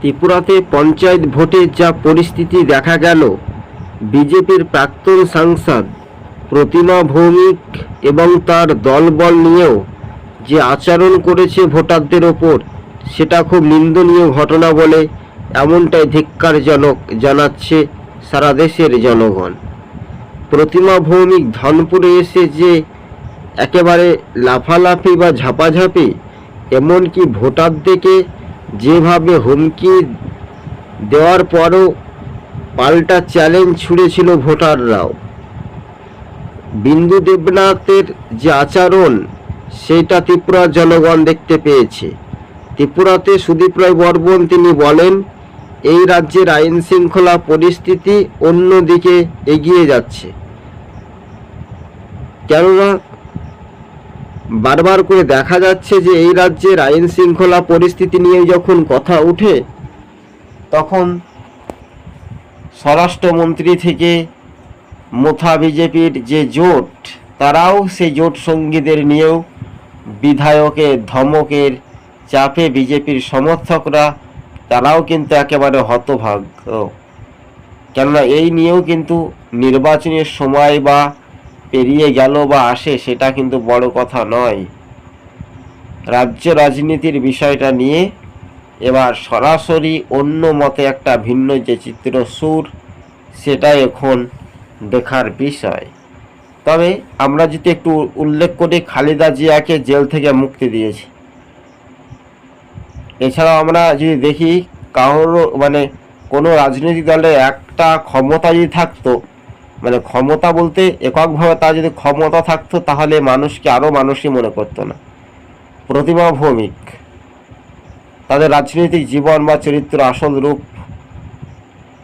ত্রিপুরাতে পঞ্চায়েত ভোটের যা পরিস্থিতি দেখা গেল, বিজেপির প্রাক্তন সাংসদ প্রতিমা ভৌমিক এবং তার দলবল নিয়েও যে আচরণ করেছে ভোটারদের ওপর, সেটা খুব নিন্দনীয় ঘটনা বলে এমনটাই ধিক্কারজনক জানাচ্ছে সারা দেশের জনগণ। প্রতিমা ভৌমিক ধনপুরে এসে যে একেবারে লাফালাফি বা ঝাপাঝাপি, এমনকি ভোটারদেরকে যেভাবে হুমকি দেওয়ার পরও পাল্টা চ্যালেঞ্জ ছুড়েছিল ভোটাররাও। বিন্দু দেবনাথের যে আচরণ, সেটা ত্রিপুরার জনগণ দেখতে পেয়েছে। ত্রিপুরাতে সুদীপ রায় বর্মন তিনি বলেন, এই রাজ্যের আইন শৃঙ্খলা পরিস্থিতি অন্যদিকে এগিয়ে যাচ্ছে। কেননা বারবার করে দেখা যাচ্ছে যে এই রাজ্যের আইন শৃঙ্খলা পরিস্থিতি নিয়ে যখন কথা উঠে, তখন স্বরাষ্ট্রমন্ত্রী থেকে মোথা বিজেপির যে জোট, তারাও সেই জোট সঙ্গীদের নিয়েও বিধায়কের ধমকের চাপে বিজেপির সমর্থকরা, তারাও কিন্তু একেবারে হতভাগ্য। কেননা এই নিয়েও কিন্তু নির্বাচনের সময় বা পেরিয়ে গেল বা আসে সেটা কিন্তু বড় কথা নয়। রাজ্য রাজনীতির বিষয়টা নিয়ে এবার সরাসরি অন্য মতে একটা ভিন্ন যে চিত্র সুর সেটা এখন দেখার বিষয়। তবে আমরা যদি একটু উল্লেখ করি, খালেদা জিয়াকে জেল থেকে মুক্তি দিয়েছি। এছাড়াও আমরা যদি দেখি, কারোর মানে কোনো রাজনৈতিক দলে একটা ক্ষমতা যদি থাকতো মানে ক্ষমতা বলতে এককভাবে তার যদি ক্ষমতা থাকতো, তাহলে মানুষকে আরও মানুষই মনে করতো না। প্রতিমা ভৌমিক। তাদের রাজনৈতিক জীবন বা চরিত্র আসল রূপ,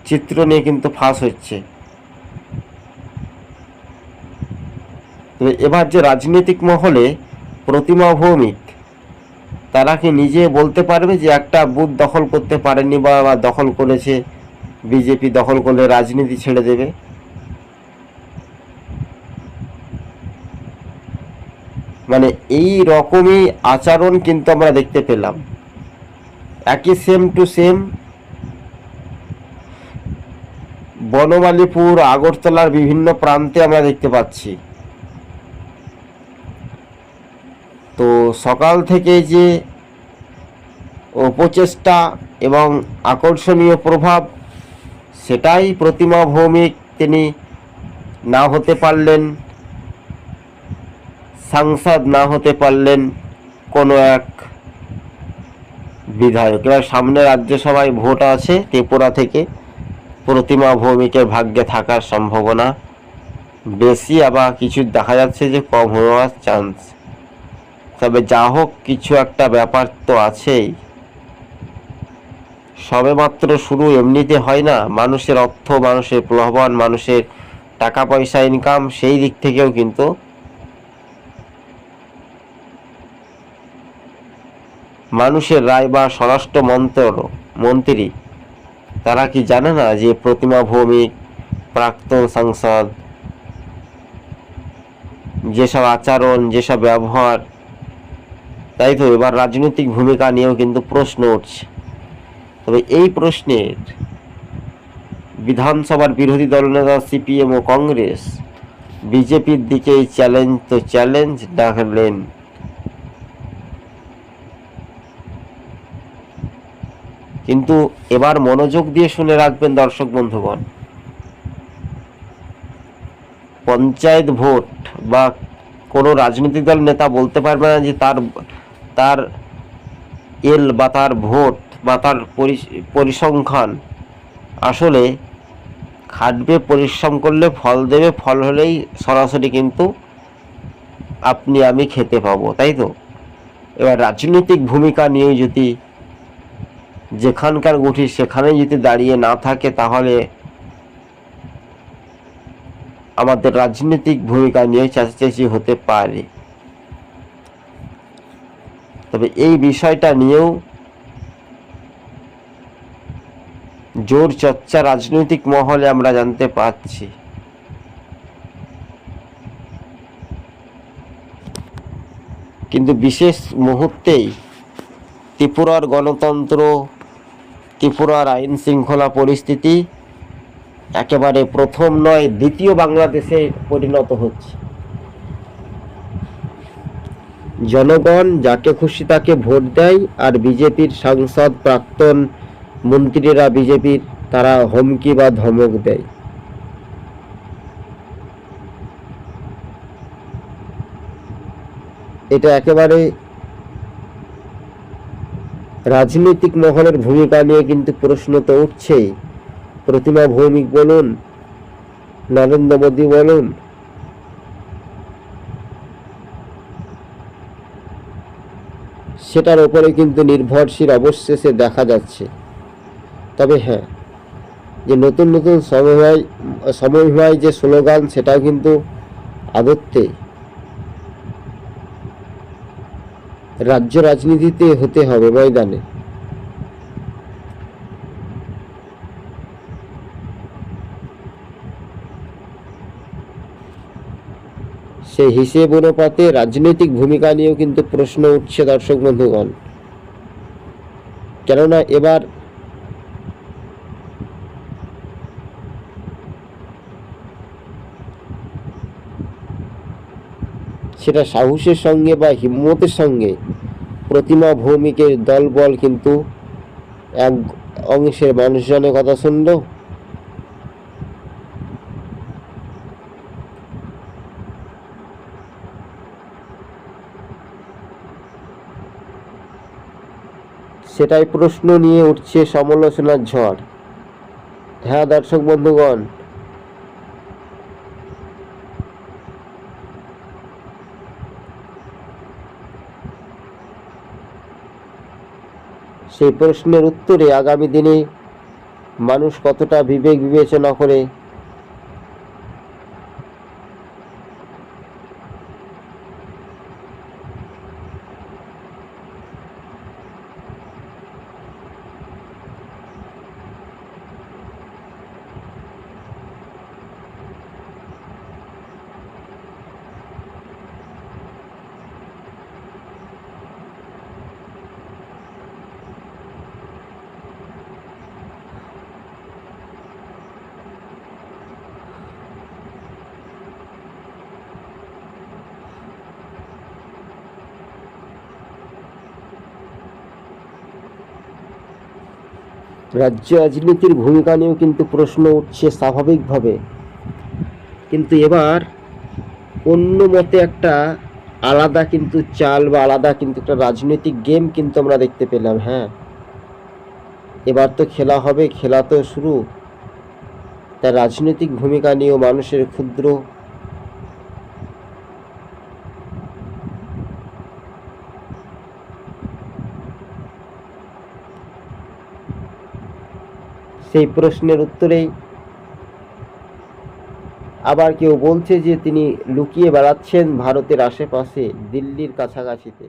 চিত্র নিয়ে কিন্তু ফাঁস হচ্ছে। এবার যে রাজনৈতিক মহলে প্রতিমা ভৌমিক, তারা কি নিজে বলতে পারবে যে একটা বুথ দখল করতে পারেনি বা দখল করেছে, বিজেপি দখল করলে রাজনীতি ছেড়ে দেবে? মানে এই রকমই আচরণ কিন্তু আমরা দেখতে পেলাম। একই সেম টু সেম বনমালীপুর, আগরতলার বিভিন্ন প্রান্তে আমরা দেখতে পাচ্ছি। তো সকাল থেকে যে প্রচেষ্টা এবং আকর্ষণীয় প্রভাব, সেটাই প্রতিমা ভৌমিক তিনি না হতে পারলেন। সাংসদ না হতে পারলেন কোনো এক বিধায়ক। এবার সামনে রাজ্যসভায় ভোট আছে ত্রিপুরা থেকে। প্রতিমা ভৌমিকের ভাগ্যে থাকার সম্ভাবনা বেশি, আবার কিছু দেখা যাচ্ছে যে কম হওয়ার চান্স তবে যা হোক, কিছু একটা ব্যাপার তো আছেই। সবে মাত্র শুরু এমনিতে হয় না। মানুষের অর্থ, মানুষের প্রলোভন মানুষের টাকা পয়সা ইনকাম সেই দিক থেকেও কিন্তু মানুষের রায় বা স্বরাষ্ট্র মন্ত্র মন্ত্রী, তারা কি জানে না যে প্রতিমা ভৌমিক প্রাক্তন সাংসদ, যেসব আচরণ, যেসব ব্যবহার, তাই তো এবার রাজনৈতিক ভূমিকা নিয়েও কিন্তু প্রশ্ন উঠছে। তবে এই প্রশ্নের বিধানসভার বিরোধী দলনেতা সিপিএম ও কংগ্রেস, বিজেপির দিকে এই চ্যালেঞ্জ, তো চ্যালেঞ্জ ডাকলেন কিন্তু এবার মনোযোগ দিয়ে শুনে রাখবেন দর্শক বন্ধুগণ। পঞ্চায়েত ভোট বা কোনো রাজনৈতিক দল নেতা বলতে পারবে না যে তার তার এল বা তার ভোট বা তার পরি- পরিসংখ্যান। আসলে খাটবে, পরিশ্রম করলে ফল দেবে, ফল হলেই সরাসরি কিন্তু আপনি, আমি খেতে পাবো, তাই তো? এবার রাজনৈতিক ভূমিকা নিয়ে যদি যেখানকার গুঠি সেখানে যদি দাঁড়িয়ে না থাকে তাহলে আমাদের রাজনৈতিক ভূমিকা নিয়ে চেঁচাচেঁচি হতে পারে। তবে এই বিষয়টা নিয়েও জোর চর্চা রাজনৈতিক মহলে আমরা জানতে পারছি। কিন্তু বিশেষ মুহূর্তেই ত্রিপুরার গণতন্ত্র ত্রিপুরার আইন শৃঙ্খলা পরিস্থিতি একেবারে প্রথম নয়, দ্বিতীয় বাংলাদেশে পরিণত হচ্ছে। জনগণ যাকে খুশি তাকে ভোট দেয় আর বিজেপির সাংসদ প্রাক্তন মন্ত্রীরা বিজেপির, তারা হুমকি বা ধমক দেয়। এটা একেবারে রাজনৈতিক মহলের ভূমিকা নিয়ে কিন্তু প্রশ্ন তো উঠছেই। প্রতিমা ভৌমিক বলুন, নরেন্দ্র মোদী বলুন। সেটার ওপরে কিন্তু নির্ভরশীল অবশেষে দেখা যাচ্ছে। তবে হ্যাঁ যে নতুন নতুন সমবায় সমবায় যে স্লোগান, সেটাও কিন্তু আদত্তে রাজ্য রাজনীতিতে হতে হবে ময়দানে। সে হিসেব অনুপাতে রাজনৈতিক ভূমিকা নিয়েও কিন্তু প্রশ্ন উঠছে দর্শক বন্ধুগণ। কেননা এবার সেটা সাহসের সঙ্গে বা হিম্মতের সঙ্গে প্রতিমা ভৌমিকের দলবল কিন্তু এক অংশের মানুষজনের কথা শুনলো। সেটাই প্রশ্ন নিয়ে উঠছে সমালোচনার ঝড়। হ্যাঁ দর্শক বন্ধুগণ সেই প্রশ্নের উত্তরে আগামী দিনে মানুষ কতটা বিবেক বিবেচনা করে রাজ্য রাজনীতির ভূমিকা নিয়েও কিন্তু প্রশ্ন উঠছে স্বাভাবিকভাবে। কিন্তু এবার অন্য মতে একটা আলাদা কিন্তু চাল বা আলাদা কিন্তু একটা রাজনৈতিক গেম কিন্তু আমরা দেখতে পেলাম হ্যাঁ। এবার তো খেলা হবে, খেলা তো শুরু। তার রাজনৈতিক ভূমিকা নিয়েও মানুষের ক্ষুদ্র সেই প্রশ্নের উত্তরেই আবার কেউ বলছে যে তিনি লুকিয়ে বেড়াচ্ছেন ভারতের আশেপাশে দিল্লির কাছাকাছিতে।